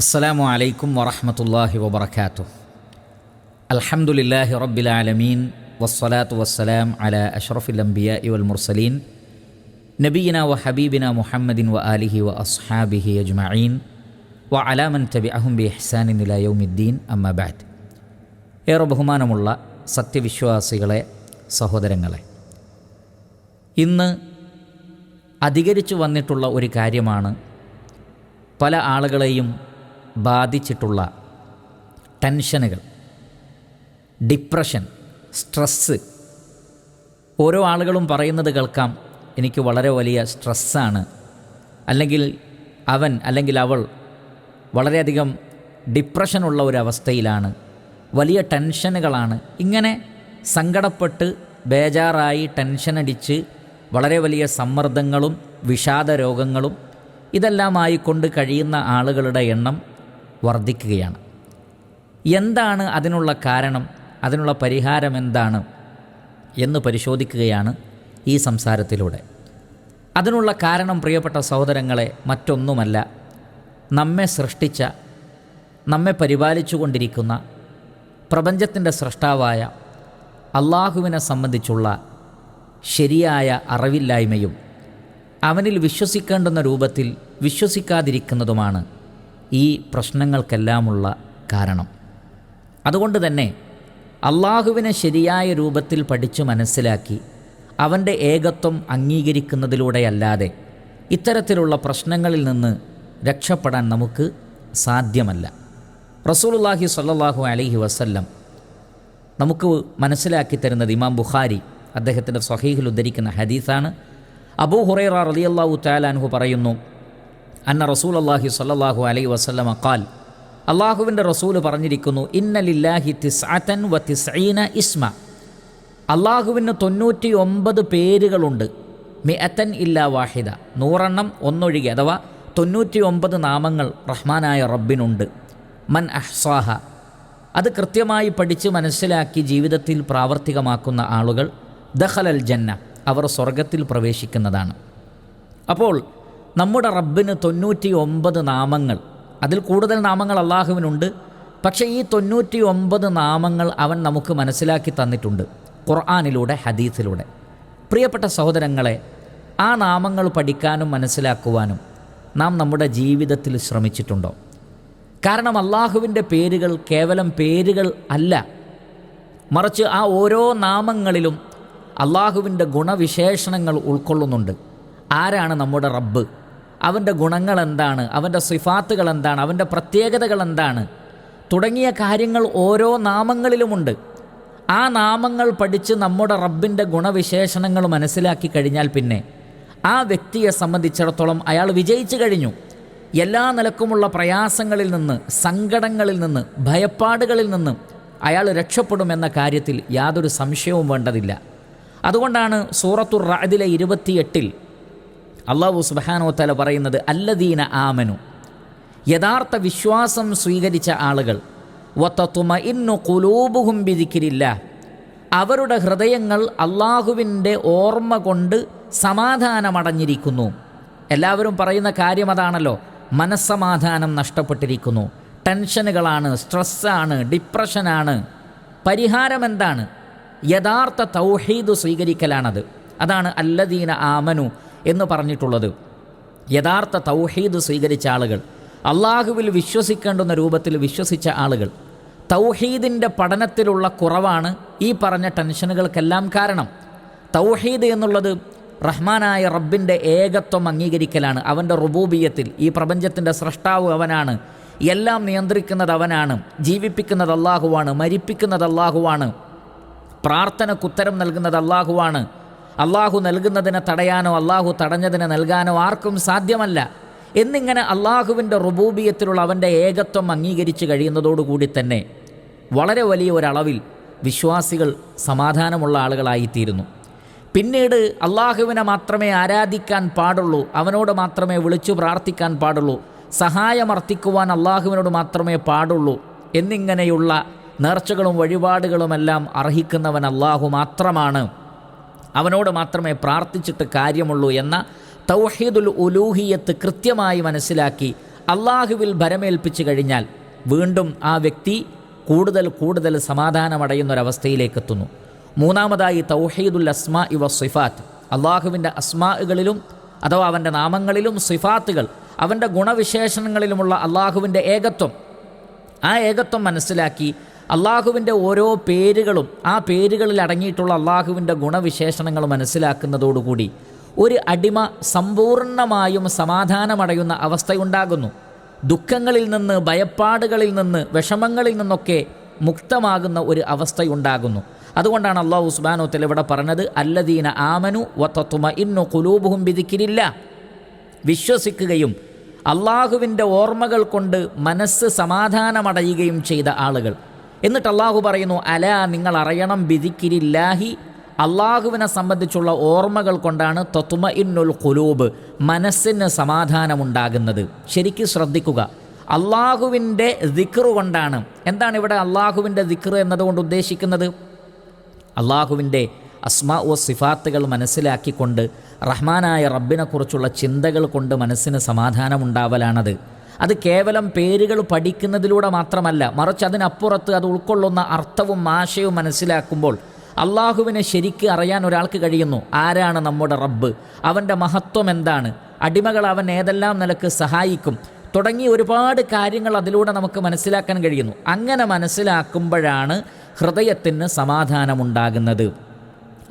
അസ്സലാമു അലൈക്കും വറഹമത്തല്ലാഹി വബർക്കാത്തു അൽഹംദുലില്ലാഹി റബ്ബിൽ ആലമീൻ. വസ്സലാത്തു വസ്സലാം അല അഷ്റഫുൽ അംബിയ ഇവൽ മുർസലീൻ. നബീന വ ഹബീബിന മുഹമ്മദിൻ വ ആലിഹി വ അസ്ഹാബിഹി അജ്മഈൻ. വ അലാമൻ തബി അഹും ബി ഇഹ്സാനിൻ ഇല യൗമിദ്ദീൻ. അമ്മബാദ് ഏറെ ബഹുമാനമുള്ള സത്യവിശ്വാസികളെ സഹോദരങ്ങളെ ഇന്ന് അധികരിച്ചു വന്നിട്ടുള്ള ഒരു കാര്യമാണ് പല ആളുകളെയും ബാധിച്ചിട്ടുള്ള ടെൻഷനുകൾ ഡിപ്രഷൻ സ്ട്രെസ്സ്. ഓരോ ആളുകളും പറയുന്നത് കേൾക്കാം എനിക്ക് വളരെ വലിയ സ്ട്രെസ്സാണ്. അല്ലെങ്കിൽ അവൻ അല്ലെങ്കിൽ അവൾ വളരെയധികം ഡിപ്രഷനുള്ള ഒരു അവസ്ഥയിലാണ് വലിയ ടെൻഷനുകളാണ്. ഇങ്ങനെ സങ്കടപ്പെട്ട് ബേജാറായി ടെൻഷനടിച്ച് വളരെ വലിയ സമ്മർദ്ദങ്ങളും വിഷാദ രോഗങ്ങളും ഇതെല്ലാമായി കൊണ്ട് കഴിയുന്ന ആളുകളുടെ എണ്ണം വർദ്ധിക്കുകയാണ്. എന്താണ് അതിനുള്ള കാരണം? അതിനുള്ള പരിഹാരം എന്താണ്? എന്ന് പരിശോധിക്കുകയാണ് ഈ സംസാരത്തിലൂടെ. അതിനുള്ള കാരണം പ്രിയപ്പെട്ട സഹോദരങ്ങളെ മറ്റൊന്നുമല്ല. നമ്മെ സൃഷ്ടിച്ച നമ്മെ പരിപാലിച്ചു കൊണ്ടിരിക്കുന്ന പ്രപഞ്ചത്തിന്റെ സൃഷ്ടാവായ അള്ളാഹുവിനെ സംബന്ധിച്ചുള്ള ശരിയായ അറിവില്ലായ്മയും അവനിൽ വിശ്വസിക്കേണ്ടുന്ന രൂപത്തിൽ വിശ്വസിക്കാതിരിക്കുന്നതുമാണ് ഈ പ്രശ്നങ്ങൾക്കെല്ലാമുള്ള കാരണം. അതുകൊണ്ട് തന്നെ അള്ളാഹുവിനെ ശരിയായ രൂപത്തിൽ പഠിച്ചു മനസ്സിലാക്കി അവന്റെ ഏകത്വം അംഗീകരിക്കുന്നതിലൂടെയല്ലാതെ ഇത്തരത്തിലുള്ള പ്രശ്നങ്ങളിൽ നിന്ന് രക്ഷപ്പെടാൻ നമുക്ക് സാധ്യമല്ല. റസൂലുള്ളാഹി സല്ലാഹു അലഹി വസല്ലം നമുക്ക് മനസ്സിലാക്കി തരുന്നത് ഇമാം ബുഖാരി അദ്ദേഹത്തിന്റെ സ്വഹീഹിൽ ഉദ്ധരിക്കുന്ന ഹദീസാണ്. അബൂ ഹുറൈറ റലിയല്ലാഹു താലാൻഹു പറയുന്നു അന്ന റസൂൽ അള്ളാഹി സ്വല്ലല്ലാഹു അലൈ വസ്ലമ കാൽ അള്ളാഹുവിന്റെ റസൂൽ പറഞ്ഞിരിക്കുന്നു ഇന്നലില്ലാഹി തിസ്അൻ വ തിസ്ഈന ഇസ്മ. അള്ളാഹുവിന് തൊണ്ണൂറ്റി ഒമ്പത് പേരുകളുണ്ട്. മിഅത്തൻ ഇല്ലാ വാഹിദ. നൂറെണ്ണം ഒന്നൊഴികെ അഥവാ തൊണ്ണൂറ്റി ഒമ്പത് നാമങ്ങൾ റഹ്മാനായ റബ്ബിനുണ്ട്. മൻ അഹ്സാഹ. അത് കൃത്യമായി പഠിച്ച് മനസ്സിലാക്കി ജീവിതത്തിൽ പ്രാവർത്തികമാക്കുന്ന ആളുകൾ ദഹലൽ ജന്ന അവർ സ്വർഗത്തിൽ പ്രവേശിക്കുന്നതാണ്. അപ്പോൾ നമ്മുടെ റബ്ബിന് തൊണ്ണൂറ്റി ഒമ്പത് നാമങ്ങൾ. അതിൽ കൂടുതൽ നാമങ്ങൾ അള്ളാഹുവിനുണ്ട്. പക്ഷേ ഈ തൊണ്ണൂറ്റി ഒമ്പത് നാമങ്ങൾ അവൻ നമുക്ക് മനസ്സിലാക്കി തന്നിട്ടുണ്ട്. ഖുർആാനിലൂടെ ഹദീസിലൂടെ. പ്രിയപ്പെട്ട സഹോദരങ്ങളെ ആ നാമങ്ങൾ പഠിക്കാനും മനസ്സിലാക്കുവാനും നാം നമ്മുടെ ജീവിതത്തിൽ ശ്രമിച്ചിട്ടുണ്ടോ? കാരണം അള്ളാഹുവിന്റെ പേരുകൾ കേവലം പേരുകൾ അല്ല. മറിച്ച് ആ ഓരോ നാമങ്ങളിലും അള്ളാഹുവിന്റെ ഗുണവിശേഷണങ്ങൾ ഉൾക്കൊള്ളുന്നുണ്ട്. ആരാണ് നമ്മുടെ റബ്ബ്? അവന്റെ ഗുണങ്ങൾ എന്താണ് അവന്റെ സിഫാത്തുകൾ എന്താണ് അവന്റെ പ്രത്യേകതകൾ എന്താണ് തുടങ്ങിയ കാര്യങ്ങൾ ഓരോ നാമങ്ങളിലുമുണ്ട്. ആ നാമങ്ങൾ പഠിച്ച് നമ്മുടെ റബ്ബിന്റെ ഗുണവിശേഷണങ്ങൾ മനസ്സിലാക്കി കഴിഞ്ഞാൽ പിന്നെ ആ വ്യക്തിയെ സംബന്ധിച്ചിടത്തോളം അയാൾ വിജയിച്ചു കഴിഞ്ഞു. എല്ലാ നിലക്കുമുള്ള പ്രയാസങ്ങളിൽ നിന്ന് സങ്കടങ്ങളിൽ നിന്ന് ഭയപ്പാടുകളിൽ നിന്ന് അയാൾ രക്ഷപ്പെടുമെന്ന കാര്യത്തിൽ യാതൊരു സംശയവും വേണ്ടതില്ല. അതുകൊണ്ടാണ് സൂറത്തുർ റാദിലെ ഇരുപത്തിയെട്ടിൽ അള്ളാഹു സുബാനോ തല പറയുന്നത് അല്ലദീന ആമനു. യഥാർത്ഥ വിശ്വാസം സ്വീകരിച്ച ആളുകൾ വത്തത്തുമ ഇന്നു കുലൂബുഹും വിധിക്കില്ല അവരുടെ ഹൃദയങ്ങൾ അള്ളാഹുവിന്റെ ഓർമ്മ കൊണ്ട് സമാധാനമടഞ്ഞിരിക്കുന്നു. എല്ലാവരും പറയുന്ന കാര്യം അതാണല്ലോ മനസ്സമാധാനം നഷ്ടപ്പെട്ടിരിക്കുന്നു. ടെൻഷനുകളാണ് സ്ട്രെസ്സാണ് ഡിപ്രഷനാണ്. പരിഹാരം എന്താണ്? യഥാർത്ഥ തൗഹീദ് സ്വീകരിക്കലാണത്. അതാണ് അല്ലദീന ആമനു. എന്ന് പറഞ്ഞിട്ടുള്ളത്. യഥാർത്ഥ തൗഹീദ് സ്വീകരിച്ച ആളുകൾ അള്ളാഹുവിൽ വിശ്വസിക്കേണ്ടുന്ന രൂപത്തിൽ വിശ്വസിച്ച ആളുകൾ തൗഹീദിന്റെ പഠനത്തിലുള്ള കുറവാണ് ഈ പറഞ്ഞ ടെൻഷനുകൾക്കെല്ലാം കാരണം. തൗഹീദ് എന്നുള്ളത് റഹ്മാനായ റബ്ബിന്റെ ഏകത്വം അംഗീകരിക്കലാണ് അവന്റെ റുബൂബിയത്തിൽ ഈ പ്രപഞ്ചത്തിന്റെ സൃഷ്ടാവ് അവനാണ് എല്ലാം നിയന്ത്രിക്കുന്നത് അവനാണ് ജീവിപ്പിക്കുന്നത് അള്ളാഹുവാണ് മരിപ്പിക്കുന്നത് അള്ളാഹുവാണ് പ്രാർത്ഥനക്കുത്തരം നൽകുന്നത് അള്ളാഹുവാണ് അള്ളാഹു നൽകുന്നതിനെ തടയാനോ അള്ളാഹു തടഞ്ഞതിനെ നൽകാനോ ആർക്കും സാധ്യമല്ല. എന്നിങ്ങനെ അള്ളാഹുവിന്റെ റുബൂബിയത്തിലുള്ള അവന്റെ ഏകത്വം അംഗീകരിച്ച് കഴിയുന്നതോടുകൂടി തന്നെ വളരെ വലിയ ഒരളവിൽ വിശ്വാസികൾ സമാധാനമുള്ള ആളുകളായിത്തീരുന്നു. പിന്നീട് അള്ളാഹുവിനെ മാത്രമേ ആരാധിക്കാൻ പാടുള്ളൂ അവനോട് മാത്രമേ വിളിച്ചു പ്രാർത്ഥിക്കാൻ പാടുള്ളൂ സഹായമർത്ഥിക്കുവാൻ അള്ളാഹുവിനോട് മാത്രമേ പാടുള്ളൂ എന്നിങ്ങനെയുള്ള നേർച്ചകളും വഴിപാടുകളുമെല്ലാം അർഹിക്കുന്നവൻ അള്ളാഹു മാത്രമാണ്. അവനോട് മാത്രമേ പ്രാർത്ഥിച്ചിട്ട് കാര്യമുള്ളൂ എന്ന തൗഹീദുൽ ഉലൂഹിയത്ത് കൃത്യമായി മനസ്സിലാക്കി അള്ളാഹുവിൽ ഭരമേൽപ്പിച്ചു കഴിഞ്ഞാൽ വീണ്ടും ആ വ്യക്തി കൂടുതൽ കൂടുതൽ സമാധാനമടയുന്നൊരവസ്ഥയിലേക്ക് എത്തുന്നു മൂന്നാമതായി തൗഹീദുൽ അസ്മാ ഇവ സിഫാത്ത്. അള്ളാഹുവിന്റെ അസ്മാകളിലും അഥവാ അവന്റെ നാമങ്ങളിലും സിഫാത്തുകൾ അവന്റെ ഗുണവിശേഷണങ്ങളിലുമുള്ള അള്ളാഹുവിന്റെ ഏകത്വം ആ ഏകത്വം മനസ്സിലാക്കി അള്ളാഹുവിന്റെ ഓരോ പേരുകളും ആ പേരുകളിൽ അടങ്ങിയിട്ടുള്ള അള്ളാഹുവിന്റെ ഗുണവിശേഷണങ്ങൾ മനസ്സിലാക്കുന്നതോടുകൂടി ഒരു അടിമ സമ്പൂർണമായും സമാധാനമടയുന്ന അവസ്ഥയുണ്ടാകുന്നു. ദുഃഖങ്ങളിൽ നിന്ന് ഭയപ്പാടുകളിൽ നിന്ന് വിഷമങ്ങളിൽ നിന്നൊക്കെ മുക്തമാകുന്ന ഒരു അവസ്ഥയുണ്ടാകുന്നു. അതുകൊണ്ടാണ് അള്ളാഹു ഉസ്ബാനോത്തിൽ ഇവിടെ പറഞ്ഞത് അല്ലദീന ആമനു വത്തത്തുമ ഇന്നു കുലൂബുഹും വിധിക്കിരില്ല വിശ്വസിക്കുകയും അള്ളാഹുവിന്റെ ഓർമ്മകൾ കൊണ്ട് മനസ്സ് സമാധാനമടയുകയും ചെയ്ത ആളുകൾ. എന്നിട്ട് അള്ളാഹു പറയുന്നു അല നിങ്ങൾ അറിയണം ബിദിക്കിരില്ലാഹി അള്ളാഹുവിനെ സംബന്ധിച്ചുള്ള ഓർമ്മകൾ കൊണ്ടാണ് തൊത്തുമ ഇന്നുൽ കുലൂബ് മനസ്സിന് സമാധാനമുണ്ടാകുന്നത്. ശരിക്കും ശ്രദ്ധിക്കുക. അള്ളാഹുവിന്റെ ദിക്റ് കൊണ്ടാണ്. എന്താണ് ഇവിടെ അള്ളാഹുവിന്റെ ദിക്റ് എന്നതുകൊണ്ട് ഉദ്ദേശിക്കുന്നത്? അള്ളാഹുവിന്റെ അസ്മാ ഒ സിഫാത്തുകൾ മനസ്സിലാക്കിക്കൊണ്ട് റഹ്മാനായ റബ്ബിനെക്കുറിച്ചുള്ള ചിന്തകൾ കൊണ്ട് മനസ്സിന് സമാധാനമുണ്ടാവലാണത്. അത് കേവലം പേരുകൾ പഠിക്കുന്നതിലൂടെ മാത്രമല്ല മറിച്ച് അതിനപ്പുറത്ത് അത് ഉൾക്കൊള്ളുന്ന അർത്ഥവും ആശയവും മനസ്സിലാക്കുമ്പോൾ അള്ളാഹുവിനെ ശരിക്ക് അറിയാൻ ഒരാൾക്ക് കഴിയുന്നു. ആരാണ് നമ്മുടെ റബ്ബ്? അവന്റെ മഹത്വം എന്താണ്? അടിമകൾ അവൻ ഏതെല്ലാം നിലയ്ക്ക് സഹായിക്കും? തുടങ്ങി ഒരുപാട് കാര്യങ്ങൾ അതിലൂടെ നമുക്ക് മനസ്സിലാക്കാൻ കഴിയുന്നു. അങ്ങനെ മനസ്സിലാക്കുമ്പോഴാണ് ഹൃദയത്തിന് സമാധാനമുണ്ടാകുന്നത്.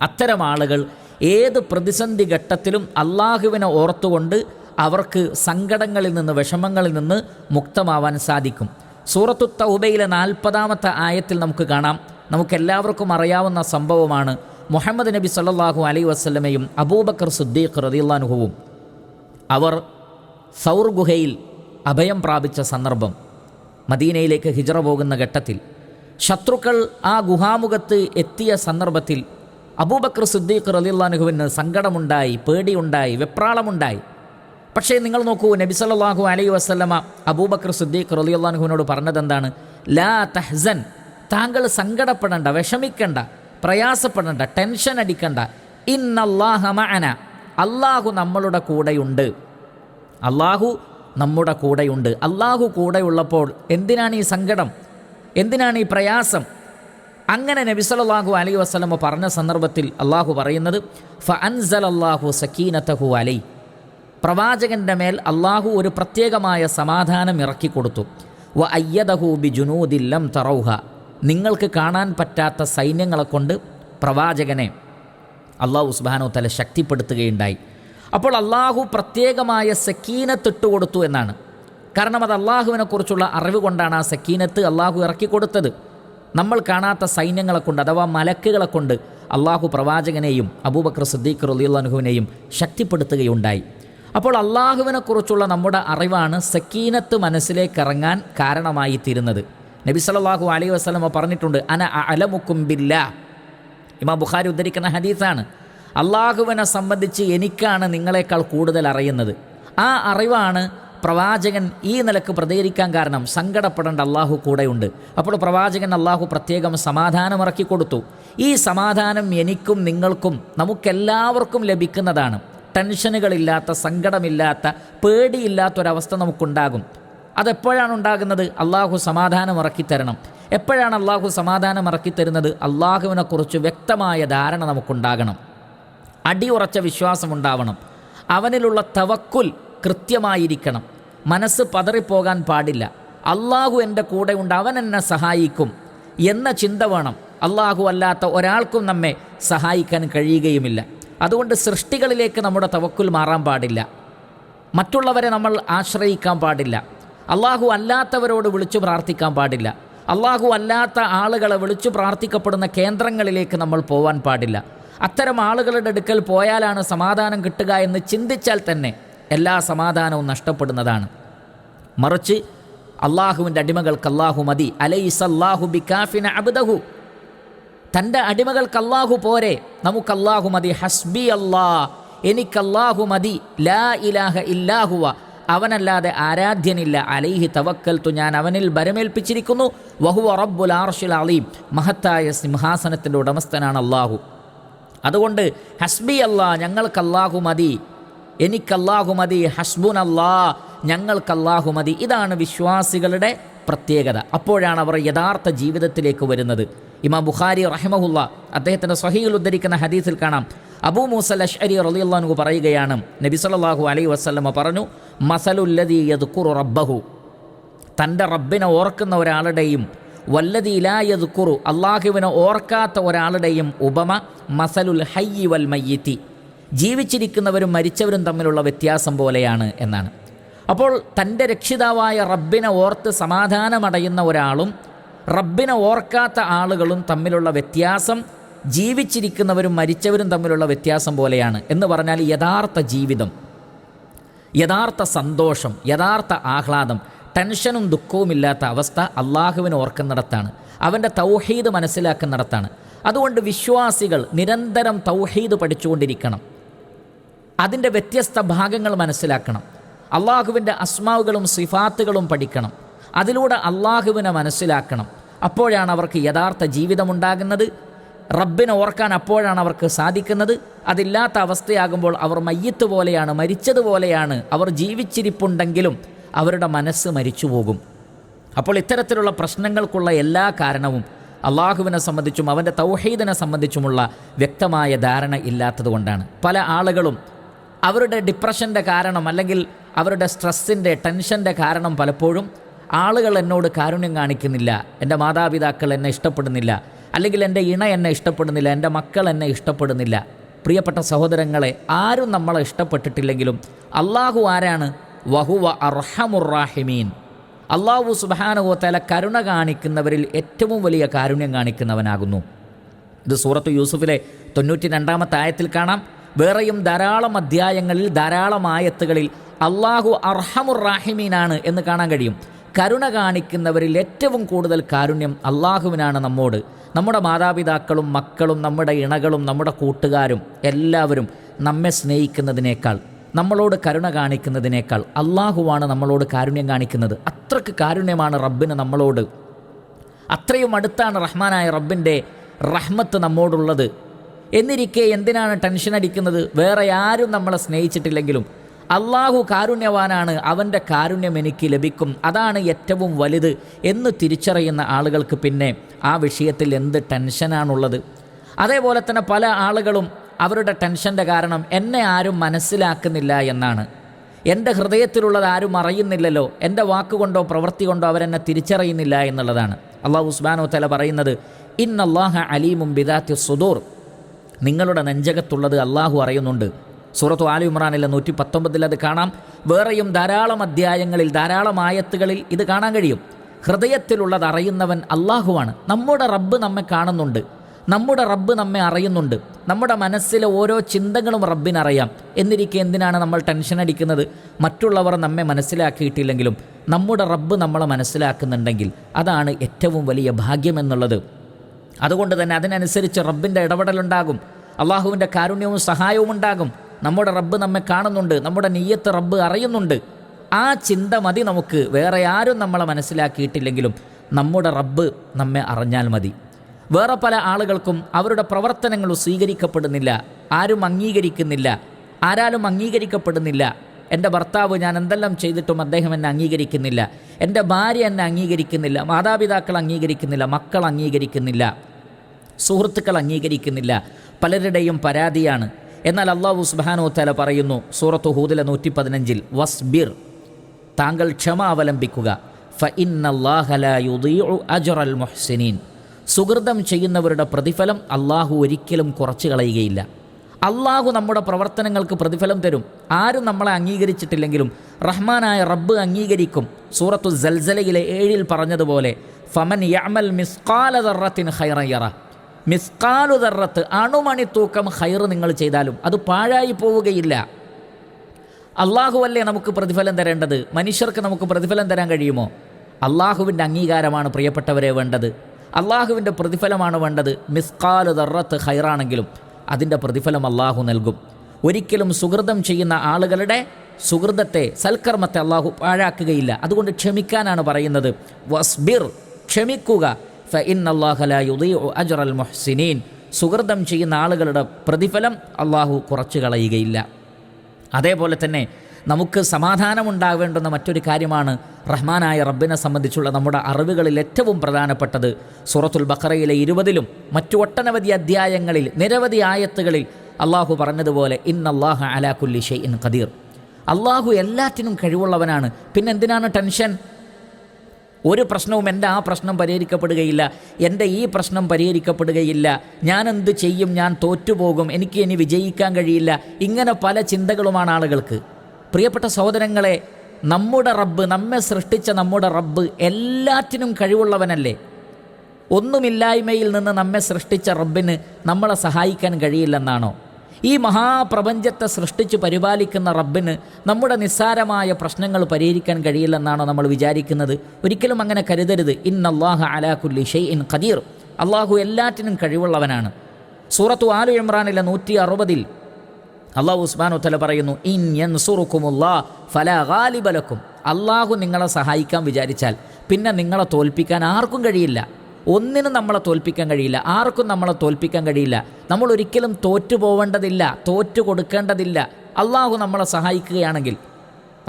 അത്തരം ആളുകൾ ഏത് പ്രതിസന്ധി ഘട്ടത്തിലും അള്ളാഹുവിനെ ഓർത്തുകൊണ്ട് അവർക്ക് സങ്കടങ്ങളിൽ നിന്ന് വിഷമങ്ങളിൽ നിന്ന് മുക്തമാവാൻ സാധിക്കും. സൂറത്തു തൗബയിലെ നാൽപ്പതാമത്തെ ആയത്തിൽ നമുക്ക് കാണാം. നമുക്കെല്ലാവർക്കും അറിയാവുന്ന സംഭവമാണ്. മുഹമ്മദ് നബി സല്ലാഹു അലൈ വസ്ലമയും അബൂബക്കർ സുദ്ദീഖ് റദിയുല്ലാനുഹുവും അവർ സൗർ ഗുഹയിൽ അഭയം പ്രാപിച്ച സന്ദർഭം. മദീനയിലേക്ക് ഹിജറ പോകുന്ന ഘട്ടത്തിൽ ശത്രുക്കൾ ആ ഗുഹാമുഖത്ത് എത്തിയ സന്ദർഭത്തിൽ അബൂബക്കർ സിദ്ദീഖ് റലിള്ളാനുഹുവിന് സങ്കടമുണ്ടായി പേടിയുണ്ടായി വെപ്രാളമുണ്ടായി. പക്ഷേ നിങ്ങൾ നോക്കൂ നബി സല്ലല്ലാഹു അലൈഹി വസല്ലമ അബൂബക്കർ സിദ്ദീഖ് റലിള്ളാനുഹുവിനോട് പറഞ്ഞത് എന്താണ് ലാ തഹ്സൻ താങ്കൾ സങ്കടപ്പെടേണ്ട വിഷമിക്കണ്ട പ്രയാസപ്പെടേണ്ട ടെൻഷൻ അടിക്കണ്ട. ഇൻ മഅന അള്ളാഹു നമ്മളുടെ കൂടെയുണ്ട്. അള്ളാഹു നമ്മുടെ കൂടെയുണ്ട്. അള്ളാഹു കൂടെയുള്ളപ്പോൾ എന്തിനാണ് ഈ സങ്കടം? എന്തിനാണ് ഈ പ്രയാസം? അങ്ങനെ നബി സല്ലല്ലാഹു അലൈഹി വസല്ലമ പറഞ്ഞ സന്ദർഭത്തിൽ അള്ളാഹു പറയുന്നത് ഫ അൻസൽ അള്ളാഹു സക്കീനത്തഹു അലൈ. പ്രവാചകന്റെ മേൽ അള്ളാഹു ഒരു പ്രത്യേകമായ സമാധാനം ഇറക്കിക്കൊടുത്തു. വ അയ്യദഹു ബി ജുനൂദില്ലം തറൗഹ. നിങ്ങൾക്ക് കാണാൻ പറ്റാത്ത സൈന്യങ്ങളെ കൊണ്ട് പ്രവാചകനെ അള്ളാഹു സുബാനോ തല ശക്തിപ്പെടുത്തുകയുണ്ടായി. അപ്പോൾ അള്ളാഹു പ്രത്യേകമായ സക്കീനത്തിട്ട് കൊടുത്തു എന്നാണ്. കാരണം അത് അള്ളാഹുവിനെക്കുറിച്ചുള്ള അറിവ് കൊണ്ടാണ് ആ സക്കീനത്ത് അള്ളാഹു ഇറക്കിക്കൊടുത്തത്. നമ്മൾ കാണാത്ത സൈന്യങ്ങളെ കൊണ്ട് അഥവാ മലക്കുകളെ കൊണ്ട് അള്ളാഹു പ്രവാചകനെയും അബൂബക്കർ സിദ്ദീഖ് റലിയുള്ളനുഹുവിനെയും ശക്തിപ്പെടുത്തുകയുണ്ടായി. അപ്പോൾ അള്ളാഹുവിനെക്കുറിച്ചുള്ള നമ്മുടെ അറിവാണ് സക്കീനത്ത് മനസ്സിലേക്ക് ഇറങ്ങാൻ കാരണമായി തീരുന്നത്. നബി സല്ലല്ലാഹു അലൈഹി വസ്ലമ പറഞ്ഞിട്ടുണ്ട് അന അലമുക്കും ഇമാ ബുഖാരി ഉദ്ധരിക്കുന്ന ഹദീസാണ് അള്ളാഹുവിനെ സംബന്ധിച്ച് എനിക്കാണ് നിങ്ങളെക്കാൾ കൂടുതൽ അറിയുന്നത്. ആ അറിവാണ് പ്രവാചകൻ ഈ നിലയ്ക്ക് പ്രതികരിക്കാൻ കാരണം സങ്കടപ്പെടേണ്ട അള്ളാഹു കൂടെയുണ്ട്. അപ്പോൾ പ്രവാചകൻ അള്ളാഹു പ്രത്യേകം സമാധാനമിറക്കി കൊടുത്തു. ഈ സമാധാനം എനിക്കും നിങ്ങൾക്കും നമുക്കെല്ലാവർക്കും ലഭിക്കുന്നതാണ്. ടെൻഷനുകളില്ലാത്ത സങ്കടമില്ലാത്ത പേടിയില്ലാത്തൊരവസ്ഥ നമുക്കുണ്ടാകും. അതെപ്പോഴാണ് ഉണ്ടാകുന്നത് അള്ളാഹു സമാധാനം ഇറക്കിത്തരണം എപ്പോഴാണ് അള്ളാഹു സമാധാനം ഇറക്കിത്തരുന്നത് അള്ളാഹുവിനെക്കുറിച്ച് വ്യക്തമായ ധാരണ നമുക്കുണ്ടാകണം. അടിയുറച്ച വിശ്വാസമുണ്ടാവണം. അവനിലുള്ള തവക്കുൽ കൃത്യമായിരിക്കണം. മനസ്സ് പതറിപ്പോകാൻ പാടില്ല. അള്ളാഹു എന്റെ കൂടെയുണ്ട് അവൻ എന്നെ സഹായിക്കും എന്ന ചിന്ത വേണം. അള്ളാഹു അല്ലാത്ത ഒരാൾക്കും നമ്മെ സഹായിക്കാൻ കഴിയുകയുമില്ല. അതുകൊണ്ട് സൃഷ്ടികളിലേക്ക് നമ്മുടെ തവക്കുൽ മാറാൻ പാടില്ല. മറ്റുള്ളവരെ നമ്മൾ ആശ്രയിക്കാൻ പാടില്ല. അള്ളാഹു അല്ലാത്തവരോട് വിളിച്ചു പ്രാർത്ഥിക്കാൻ പാടില്ല. അള്ളാഹു അല്ലാത്ത ആളുകളെ വിളിച്ചു പ്രാർത്ഥിക്കപ്പെടുന്ന കേന്ദ്രങ്ങളിലേക്ക് നമ്മൾ പോവാൻ പാടില്ല. അത്തരം ആളുകളുടെ അടുക്കൽ പോയാലാണ് സമാധാനം കിട്ടുക എന്ന് ചിന്തിച്ചാൽ തന്നെ എല്ലാ സമാധാനവും നഷ്ടപ്പെടുന്നതാണ്. മറിച്ച് അള്ളാഹുവിന്റെ അടിമകൾക്ക് അള്ളാഹു മതി. അലൈസ് അള്ളാഹു ബിക്കാഫിന അബ്ദഹു. തന്റെ അടിമകൾക്ക് അള്ളാഹു പോരെ. നമുക്ക് അള്ളാഹു മതി. ഹസ്ബി അല്ലാ എനിക്ക് അള്ളാഹു മതി. ലാ ഇലാഹ ഇല്ലാഹുവ. അവനല്ലാതെ ആരാധ്യനില്ല. അലൈഹി തവക്കൽത്തു ഞാൻ അവനിൽ ബരമേൽപ്പിച്ചിരിക്കുന്നു. വഹു അറബുൽ ആർഷിൽ അലീം മഹത്തായ സിംഹാസനത്തിന്റെ ഉടമസ്ഥനാണ് അള്ളാഹു അതുകൊണ്ട് ഹസ്ബി അല്ലാ ഞങ്ങൾക്ക് അള്ളാഹു മതി. എനിക്ക് അള്ളാഹു മതി. ഹസ്ബുൻ അല്ലാ അള്ളാഹു മതി. ഇതാണ് വിശ്വാസികളുടെ പ്രത്യേകത. അപ്പോഴാണ് അവർ യഥാർത്ഥ ജീവിതത്തിലേക്ക് വരുന്നത്. ഇമാം ബുഖാരി റഹിമഹുല്ല അദ്ദേഹത്തിന്റെ സ്വഹീൽ ഉദ്ധരിക്കുന്ന ഹദീസിൽ കാണാം. അബൂ മൂസൽ അഷ്അരി റളിയല്ലാഹു പറയുകയാണ് നബി സല്ലല്ലാഹു അലൈ വസ്ലമ പറഞ്ഞു മസലുല്ലദീ യദ്കുറു റബ്ബഹു. തന്റെ റബ്ബിനെ ഓർക്കുന്ന ഒരാളുടെയും വല്ലതി ഇലായതുക്കുറു അള്ളാഹുവിനെ ഓർക്കാത്ത ഒരാളുടെയും ഉപമ മസലുൽ ഹയ്യി വൽ മയ്യത്തി. ജീവിച്ചിരിക്കുന്നവരും മരിച്ചവരും തമ്മിലുള്ള വ്യത്യാസം പോലെയാണ് എന്നാണ്. അപ്പോൾ തന്റെ രക്ഷിതാവായ റബ്ബിനെ ഓർത്ത് സമാധാനമടയുന്ന ഒരാളും റബ്ബിനെ ഓർക്കാത്ത ആളുകളും തമ്മിലുള്ള വ്യത്യാസം ജീവിച്ചിരിക്കുന്നവരും മരിച്ചവരും തമ്മിലുള്ള വ്യത്യാസം പോലെയാണ് എന്ന് പറഞ്ഞാൽ യഥാർത്ഥ ജീവിതം യഥാർത്ഥ സന്തോഷം യഥാർത്ഥ ആഹ്ലാദം ടെൻഷനും ദുഃഖവും ഇല്ലാത്ത അവസ്ഥ അള്ളാഹുവിനെ ഓർക്കുന്നിടത്താണ് അവന്റെ തൗഹീദ് മനസ്സിലാക്കുന്നിടത്താണ്. അതുകൊണ്ട് വിശ്വാസികൾ നിരന്തരം തൗഹീദ് പഠിച്ചുകൊണ്ടിരിക്കണം അതിന്റെ വ്യത്യസ്ത ഭാഗങ്ങൾ മനസ്സിലാക്കണം അള്ളാഹുവിന്റെ അസ്മാവുകളും സിഫാത്തുകളും പഠിക്കണം അതിലൂടെ അള്ളാഹുവിനെ മനസ്സിലാക്കണം. അപ്പോഴാണ് അവർക്ക് യഥാർത്ഥ ജീവിതമുണ്ടാകുന്നത്. റബ്ബിനെ ഓർക്കാൻ അപ്പോഴാണ് അവർക്ക് സാധിക്കുന്നത്. അതില്ലാത്ത അവസ്ഥയാകുമ്പോൾ അവർ മയ്യത്ത് പോലെയാണ് മരിച്ചതുപോലെയാണ് അവർ ജീവിച്ചിരിപ്പുണ്ടെങ്കിലും അവരുടെ മനസ്സ് മരിച്ചു പോകും. അപ്പോൾ ഇത്തരത്തിലുള്ള പ്രശ്നങ്ങൾക്കുള്ള എല്ലാ കാരണവും അള്ളാഹുവിനെ സംബന്ധിച്ചും അവന്റെ തൗഹീദിനെ സംബന്ധിച്ചുമുള്ള വ്യക്തമായ ധാരണ ഇല്ലാത്തതുകൊണ്ടാണ് പല ആളുകളും അവരുടെ ഡിപ്രഷന്റെ കാരണം അല്ലെങ്കിൽ അവരുടെ സ്ട്രെസ്സിന്റെ ടെൻഷന്റെ കാരണം പലപ്പോഴും ആളുകൾ എന്നോട് കാരുണ്യം കാണിക്കുന്നില്ല. എന്റെ മാതാപിതാക്കൾ എന്നെ ഇഷ്ടപ്പെടുന്നില്ല. അല്ലെങ്കിൽ എന്റെ ഇണ എന്നെ ഇഷ്ടപ്പെടുന്നില്ല. എന്റെ മക്കൾ എന്നെ ഇഷ്ടപ്പെടുന്നില്ല. പ്രിയപ്പെട്ട സഹോദരങ്ങളെ ആരും നമ്മളെ ഇഷ്ടപ്പെട്ടിട്ടില്ലെങ്കിലും അള്ളാഹു ആരാണ്? വഹുവ അർഹമുറാഹിമീൻ അള്ളാഹു സുബാനുവത്തല കരുണ കാണിക്കുന്നവരിൽ ഏറ്റവും വലിയ കാരുണ്യം കാണിക്കുന്നവനാകുന്നു. ഇത് സൂറത്ത് യൂസുഫിലെ തൊണ്ണൂറ്റി രണ്ടാമത്തെ ആയത്തിൽ കാണാം. വേറെയും ധാരാളം അധ്യായങ്ങളിൽ ധാരാളം ആയത്തുകളിൽ അള്ളാഹു അർഹമുറാഹിമീനാണ് എന്ന് കാണാൻ കഴിയും. കരുണ കാണിക്കുന്നവരിൽ ഏറ്റവും കൂടുതൽ കാരുണ്യം അള്ളാഹുവിനാണ് നമ്മോട്. നമ്മുടെ മാതാപിതാക്കളും മക്കളും നമ്മുടെ ഇണകളും നമ്മുടെ കൂട്ടുകാരും എല്ലാവരും നമ്മെ സ്നേഹിക്കുന്നതിനേക്കാൾ നമ്മളോട് കരുണ കാണിക്കുന്നതിനേക്കാൾ അള്ളാഹുവാണ് നമ്മളോട് കാരുണ്യം കാണിക്കുന്നത്. അത്രയ്ക്ക് കാരുണ്യമാണ് റബ്ബിന് നമ്മളോട്. അത്രയും അടുത്താണ് റഹ്മാനായ റബ്ബിന്റെ റഹ്മത്ത് നമ്മോടുള്ളത്. എന്നിരിക്കെ എന്തിനാണ് ടെൻഷൻ അടിക്കുന്നത്? വേറെ ആരും നമ്മളെ സ്നേഹിച്ചിട്ടില്ലെങ്കിലും അള്ളാഹു കാരുണ്യവാനാണ് അവന്റെ കാരുണ്യം എനിക്ക് ലഭിക്കും അതാണ് ഏറ്റവും വലുത് എന്ന് തിരിച്ചറിയുന്ന ആളുകൾക്ക് പിന്നെ ആ വിഷയത്തിൽ എന്ത് ടെൻഷനാണുള്ളത്. അതേപോലെ തന്നെ പല ആളുകളും അവരുടെ ടെൻഷന്റെ കാരണം എന്നെ ആരും മനസ്സിലാക്കുന്നില്ല എന്നാണ്. എന്റെ ഹൃദയത്തിലുള്ളത് ആരും അറിയുന്നില്ലല്ലോ എന്റെ വാക്കുകൊണ്ടോ പ്രവൃത്തി കൊണ്ടോ അവരെന്നെ തിരിച്ചറിയുന്നില്ല എന്നുള്ളതാണ്. അള്ളാഹു ഉസ്മാനോ തല പറയുന്നത് ഇന്നല്ലാഹ അലീമും ബിദാത്തി സുദൂർ. നിങ്ങളുടെ നെഞ്ചകത്തുള്ളത് അള്ളാഹു അറിയുന്നുണ്ട്. സൂറത്തു ആലു ഇമ്രാനിലെ നൂറ്റി പത്തൊമ്പതിൽ അത് കാണാം. വേറെയും ധാരാളം അധ്യായങ്ങളിൽ ധാരാളം ആയത്തുകളിൽ ഇത് കാണാൻ കഴിയും. ഹൃദയത്തിലുള്ളത് അറിയുന്നവൻ അള്ളാഹുവാണ് നമ്മുടെ റബ്ബ് നമ്മെ കാണുന്നുണ്ട്. നമ്മുടെ റബ്ബ് നമ്മെ അറിയുന്നുണ്ട്. നമ്മുടെ മനസ്സിലെ ഓരോ ചിന്തകളും റബ്ബിനറിയാം എന്നിരിക്കെ എന്തിനാണ് നമ്മൾ ടെൻഷൻ അടിക്കുന്നത്? മറ്റുള്ളവർ നമ്മെ മനസ്സിലാക്കിയിട്ടില്ലെങ്കിലും നമ്മുടെ റബ്ബ് നമ്മളെ മനസ്സിലാക്കുന്നുണ്ടെങ്കിൽ അതാണ് ഏറ്റവും വലിയ ഭാഗ്യമെന്നുള്ളത് അതുകൊണ്ട് തന്നെ അതിനനുസരിച്ച് റബ്ബിന്റെ ഇടപെടലുണ്ടാകും. അള്ളാഹുവിന്റെ കാരുണ്യവും സഹായവും ഉണ്ടാകും നമ്മുടെ റബ്ബ് നമ്മെ കാണുന്നുണ്ട് നമ്മുടെ നെയ്യത്ത് റബ്ബ് അറിയുന്നുണ്ട്. ആ ചിന്ത മതി നമുക്ക് വേറെ ആരും നമ്മളെ മനസ്സിലാക്കിയിട്ടില്ലെങ്കിലും നമ്മുടെ റബ്ബ് നമ്മെ അറിഞ്ഞാൽ മതി. വേറെ പല ആളുകൾക്കും അവരുടെ പ്രവർത്തനങ്ങൾ സ്വീകരിക്കപ്പെടുന്നില്ല ആരും അംഗീകരിക്കുന്നില്ല ആരാലും അംഗീകരിക്കപ്പെടുന്നില്ല. എന്റെ ഭർത്താവ് ഞാൻ എന്തെല്ലാം ചെയ്തിട്ടും അദ്ദേഹം എന്നെ അംഗീകരിക്കുന്നില്ല എന്റെ ഭാര്യ എന്നെ അംഗീകരിക്കുന്നില്ല മാതാപിതാക്കൾ അംഗീകരിക്കുന്നില്ല മക്കൾ അംഗീകരിക്കുന്നില്ല സുഹൃത്തുക്കൾ അംഗീകരിക്കുന്നില്ല. പലരുടെയും പരാതിയാണ്. എന്നാൽ അള്ളാഹു സുബാനോത്തല തല പറയുന്നു സൂറത്ത് ഹൂദിലെ നൂറ്റി പതിനഞ്ചിൽ വസ്ബിർ താങ്കൾ ക്ഷമ അവലംബിക്കുക. അജറൽ സുഹൃതം ചെയ്യുന്നവരുടെ പ്രതിഫലം അള്ളാഹു ഒരിക്കലും കുറച്ചു കളയുകയില്ല. അള്ളാഹു നമ്മുടെ പ്രവർത്തനങ്ങൾക്ക് പ്രതിഫലം തരും. ആരും നമ്മളെ അംഗീകരിച്ചിട്ടില്ലെങ്കിലും റഹ്മാനായ റബ്ബ് അംഗീകരിക്കും. സൂറത്തു ജൽസലയിലെ ഏഴിൽ പറഞ്ഞതുപോലെ ഫമൻ യമൽ മിസ്കാലതറത്തിൻ ഹൈറയറ മിസ്കാലു ദർറത്ത് അണുമണി തൂക്കം ഹൈർ നിങ്ങൾ ചെയ്താലും അത് പാഴായി പോവുകയില്ല. അള്ളാഹുവല്ലേ നമുക്ക് പ്രതിഫലം തരേണ്ടത്? മനുഷ്യർക്ക് നമുക്ക് പ്രതിഫലം തരാൻ കഴിയുമോ? അള്ളാഹുവിന്റെ അംഗീകാരമാണ് പ്രിയപ്പെട്ടവരെ വേണ്ടത്. അള്ളാഹുവിന്റെ പ്രതിഫലമാണ് വേണ്ടത്. മിസ്കാലു ദർറത്ത് ഹൈറാണെങ്കിലും അതിന്റെ പ്രതിഫലം അള്ളാഹു നൽകും. ഒരിക്കലും സുഹൃതം ചെയ്യുന്ന ആളുകളുടെ സുഹൃതത്തെ സൽക്കർമ്മത്തെ അള്ളാഹു പാഴാക്കുകയില്ല. അതുകൊണ്ട് ക്ഷമിക്കാനാണ് പറയുന്നത്. വസ്ബിർ ക്ഷമിക്കുക. അജറൽ മുഹ്സിനീൻ. സുഹൃതം ചെയ്യുന്ന ആളുകളുടെ പ്രതിഫലം അള്ളാഹു കുറച്ചു കളയുകയില്ല. അതേപോലെ തന്നെ നമുക്ക് സമാധാനമുണ്ടാവേണ്ടുന്ന മറ്റൊരു കാര്യമാണ് റഹ്മാനായ റബ്ബിനെ സംബന്ധിച്ചുള്ള നമ്മുടെ അറിവുകളിൽ ഏറ്റവും പ്രധാനപ്പെട്ടത്. സൂറത്തുൽ ബഖറയിലെ ഇരുപതിലും മറ്റു ഒട്ടനവധി അധ്യായങ്ങളിൽ നിരവധി ആയത്തുകളിൽ അള്ളാഹു പറഞ്ഞതുപോലെ ഇന്നല്ലാഹ അലാ കുല്ലി ഷെയ്ൻ ഖദീർ. അള്ളാഹു എല്ലാറ്റിനും കഴിവുള്ളവനാണ്. പിന്നെന്തിനാണ് ടെൻഷൻ? ഒരു പ്രശ്നവും എന്റെ ആ പ്രശ്നം പരിഹരിക്കപ്പെടുകയില്ല. എന്റെ ഈ പ്രശ്നം പരിഹരിക്കപ്പെടുകയില്ല. ഞാൻ എന്ത് ചെയ്യും? ഞാൻ തോറ്റുപോകും. എനിക്ക് ഇനി വിജയിക്കാൻ കഴിയില്ല. ഇങ്ങനെ പല ചിന്തകളുമാണ് ആളുകൾക്ക്. പ്രിയപ്പെട്ട സഹോദരങ്ങളെ നമ്മുടെ റബ്ബ് നമ്മെ സൃഷ്ടിച്ച നമ്മുടെ റബ്ബ് എല്ലാറ്റിനും കഴിവുള്ളവനല്ലേ? ഒന്നുമില്ലായ്മയിൽ നിന്ന് നമ്മെ സൃഷ്ടിച്ച റബ്ബിന് നമ്മളെ സഹായിക്കാൻ കഴിയില്ലെന്നാണോ? ഈ മഹാപ്രപഞ്ചത്തെ സൃഷ്ടിച്ച് പരിപാലിക്കുന്ന റബ്ബിന് നമ്മുടെ നിസ്സാരമായ പ്രശ്നങ്ങൾ പരിഹരിക്കാൻ കഴിയില്ലെന്നാണോ നമ്മൾ വിചാരിക്കുന്നത്. ഒരിക്കലും അങ്ങനെ കരുതരുത്. ഇൻ ഇന്നല്ലാഹ അലാഖുല്ലി ഷെയ് ഇൻ ഖദീർ. അള്ളാഹു എല്ലാറ്റിനും കഴിവുള്ളവനാണ്. സൂറത്തു ആലു ഇമ്രാനിലെ നൂറ്റി അറുപതിൽ അള്ളാഹു ഉസ്മാൻ ഉത്തല പറയുന്നു ഇൻ യൻസുറുക്കുമുല്ലാ ഫല ഗാലിബലക്കും അള്ളാഹു നിങ്ങളെ സഹായിക്കാൻ വിചാരിച്ചാൽ പിന്നെ നിങ്ങളെ തോൽപ്പിക്കാൻ ആർക്കും കഴിയില്ല. ഒന്നിനും നമ്മളെ തോൽപ്പിക്കാൻ കഴിയില്ല. ആർക്കും നമ്മളെ തോൽപ്പിക്കാൻ കഴിയില്ല. നമ്മൾ ഒരിക്കലും തോറ്റു പോവേണ്ടതില്ല തോറ്റു കൊടുക്കേണ്ടതില്ല. അള്ളാഹു നമ്മളെ സഹായിക്കുകയാണെങ്കിൽ